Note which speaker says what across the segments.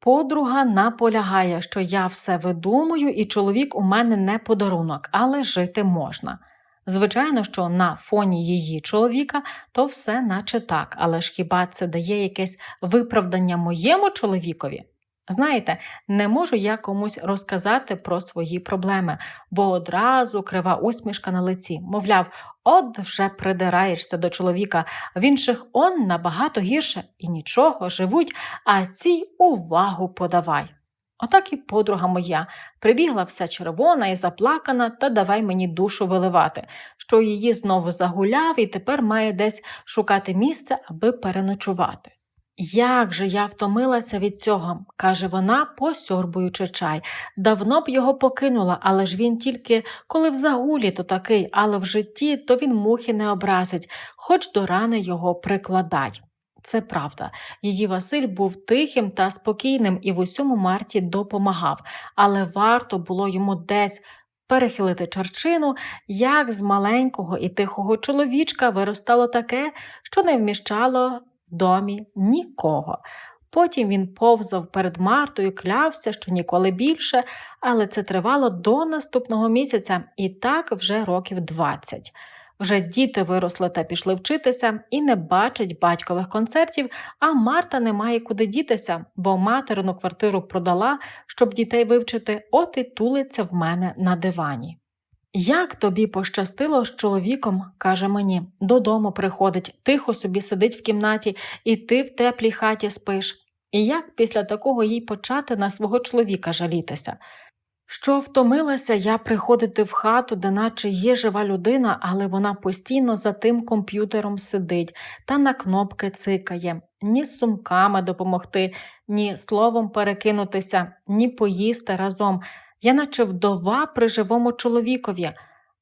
Speaker 1: Подруга наполягає, що я все видумую, і чоловік у мене не подарунок, але жити можна. Звичайно, що на фоні її чоловіка то все наче так, але ж хіба це дає якесь виправдання моєму чоловікові? Знаєте, не можу я комусь розказати про свої проблеми, бо одразу крива усмішка на лиці, мовляв, от вже придираєшся до чоловіка, в інших он набагато гірше і нічого живуть, а цій увагу подавай. Отак і подруга моя прибігла вся червона і заплакана, та давай мені душу виливати, що її знову загуляв і тепер має десь шукати місце, аби переночувати. Як же я втомилася від цього, каже вона, посьорбуючи чай. Давно б його покинула, але ж він тільки коли в загулі, то такий, але в житті то він мухи не образить, хоч до рани його прикладай. Це правда. Її Василь був тихим та спокійним і в усьому Марті допомагав, але варто було йому десь перехилити чарчину, як з маленького і тихого чоловічка виростало таке, що не вміщало домі нікого. Потім він повзав перед Мартою, клявся, що ніколи більше, але це тривало до наступного місяця і так вже років 20. Вже діти виросли та пішли вчитися і не бачать батькових концертів, а Марта не має куди дітися, бо материну квартиру продала, щоб дітей вивчити, от і тулиться в мене на дивані. Як тобі пощастило з чоловіком, каже мені, додому приходить, тихо собі сидить в кімнаті, і ти в теплій хаті спиш. І як після такого їй почати на свого чоловіка жалітися? Що втомилася я приходити в хату, де наче є жива людина, але вона постійно за тим комп'ютером сидить та на кнопки цикає, ні сумками допомогти, ні словом перекинутися, ні поїсти разом. Я наче вдова при живому чоловікові.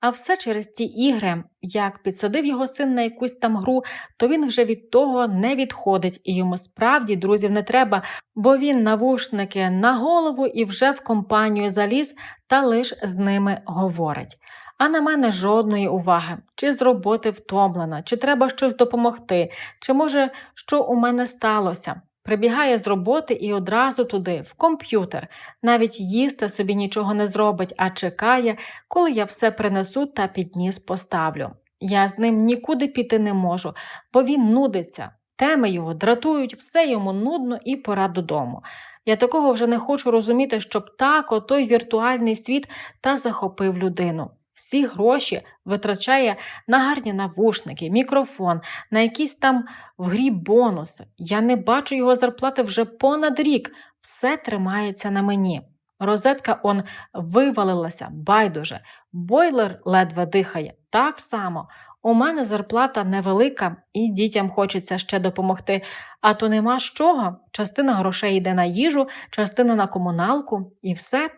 Speaker 1: А все через ті ігри, як підсадив його син на якусь там гру, то він вже від того не відходить, і йому справді друзів не треба, бо він навушники на голову і вже в компанію заліз та лиш з ними говорить. А на мене жодної уваги, чи з роботи втомлена, чи треба щось допомогти, чи може що у мене сталося. Прибігає з роботи і одразу туди, в комп'ютер, навіть їсти собі нічого не зробить, а чекає, коли я все принесу та підніс поставлю. Я з ним нікуди піти не можу, бо він нудиться. Теми його дратують, все йому нудно і пора додому. Я такого вже не хочу розуміти, щоб так отой віртуальний світ та захопив людину. Всі гроші витрачає на гарні навушники, мікрофон, на якісь там в грі бонуси. Я не бачу його зарплати вже понад рік. Все тримається на мені. Розетка он вивалилася, байдуже, бойлер ледве дихає. Так само. У мене зарплата невелика, і дітям хочеться ще допомогти, а то нема з чого. Частина грошей йде на їжу, частина на комуналку і все.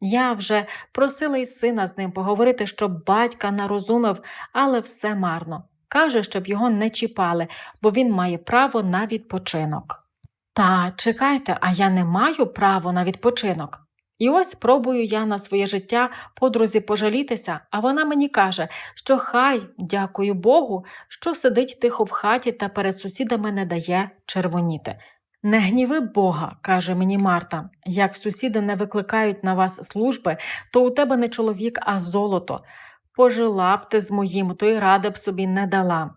Speaker 1: Я вже просила й сина з ним поговорити, щоб батька нарозумив, але все марно. Каже, щоб його не чіпали, бо він має право на відпочинок. Та чекайте, а я не маю права на відпочинок. І ось пробую я на своє життя подрузі пожалітися, а вона мені каже, що хай, дякую Богу, що сидить тихо в хаті та перед сусідами не дає червоніти. Не гніви Бога, каже мені Марта, як сусіди не викликають на вас служби, то у тебе не чоловік, а золото. Пожила б ти з моїм, то й ради б собі не дала.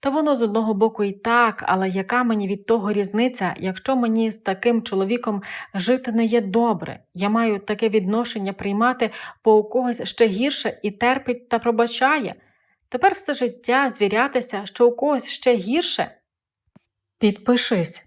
Speaker 1: Та воно з одного боку і так, але яка мені від того різниця, якщо мені з таким чоловіком жити не є добре, я маю таке відношення приймати, бо у когось ще гірше і терпить та пробачає. Тепер все життя звірятися, що у когось ще гірше. Підпишись.